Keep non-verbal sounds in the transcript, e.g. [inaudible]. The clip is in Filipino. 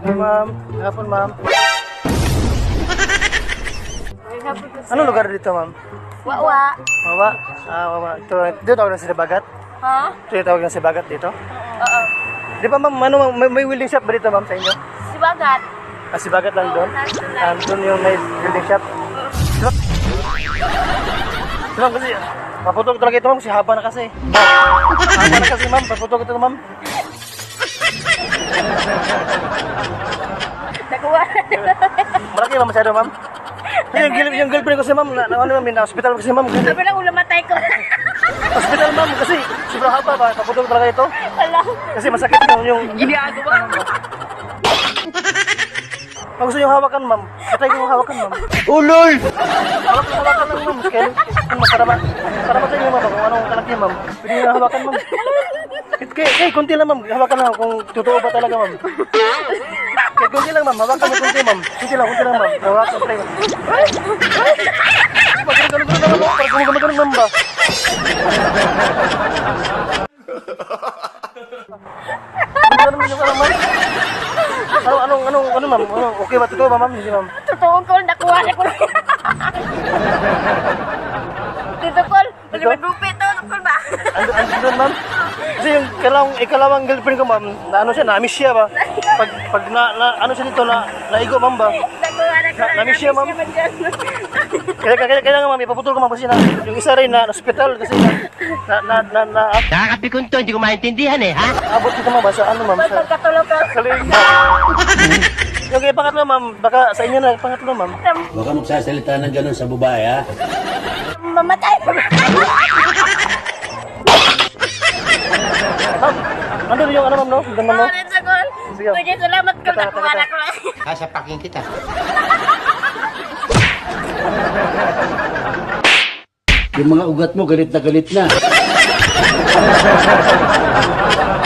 Ma'am, hapon ma'am. Anong lugar dito ma'am? Wawa. Wawa? Ah, wawa. Ito, dito tawag na si Bagat? Ha? Ito yung tawag na si Bagat dito? Oo. Di ba ma'am, ano, ma'am, may, may welding shop ba dito ma'am sa inyo? Si Bagat. Ah, si Bagat lang doon? lang. doon yung may welding shop? Diba? Diba kasi, paputok talaga ito ma'am, si haba na kasi. Haba na kasi ma'am, paputok ito ma'am. [laughs] Nakuha. [laughs] Malaki ba masyado ma'am? Yung, gil- yung girlfriend ko si ma'am, na, na, ano ma'am, na hospital kasi ma'am. Kasi, Sabi lang ulam matay ko. [laughs] hospital ma'am, kasi sobrang haba ba, paputok talaga ito. Wala. Kasi masakit yung, yung, Ginagawa. Kung gusto nyo hawakan, ma'am, katay ko yung hawakan, ma'am. Uloy! Hawakan, hawakan lang, ma'am. Kaya, kung para ma, para ma sa inyo, ma'am, kung anong kalaki, ma'am. Pwede nyo hawakan, ma'am. Kaya, kaya, kunti lang, ma'am. Hawakan lang kung totoo ba talaga, ma'am. Kunti lang, ma'am. Hawakan mo kunti, ma'am. Kunti lang, kunti lang, ma'am. Hawakan, pre. Pag ganun-ganun naman, ma'am. Pag gumagano ma'am ba? Ganun yung ano, ma'am. Ano, ano, ma'am? Ano, okay ba? Totoo ba, ma'am? Hindi, ma'am. Totoo ko. Nakuha na ko. Dito ko. Dito? Malipad to. Tukol ba? Ando doon, ma'am. Kasi yung ikalawang, ikalawang girlfriend ko, ma'am, na ano siya, na-miss siya ba? Pag, pag na, na, ano siya dito, na, naigo, ma'am ba? Nakuha na ko. Na- namiss siya, ma'am. Kaya, kaya, kaya nga, ma'am, ipaputol ko, ma'am, kasi na, yung isa rin na, na hospital, kasi na, na, na, na, na, Nakakapikon to, hindi ko maintindihan eh, ha? abot dito, ma'am, ba, sa ano, ma'am, sa, pagkatulog ka? sa leg. Yung kaya pangatlo, ma'am, baka sa inyo na, pangatlo, ma'am. Huwag ka magsasalita ng ganun sa babae, ha? Mamatay. Andun yung ano, ma'am, no? Ma'am, no? Maraming sagol. Sige. Sige, salamat ko. [laughs] Na ko. Kasapakin kita. Yung mga ugat mo, galit na galit na. [laughs]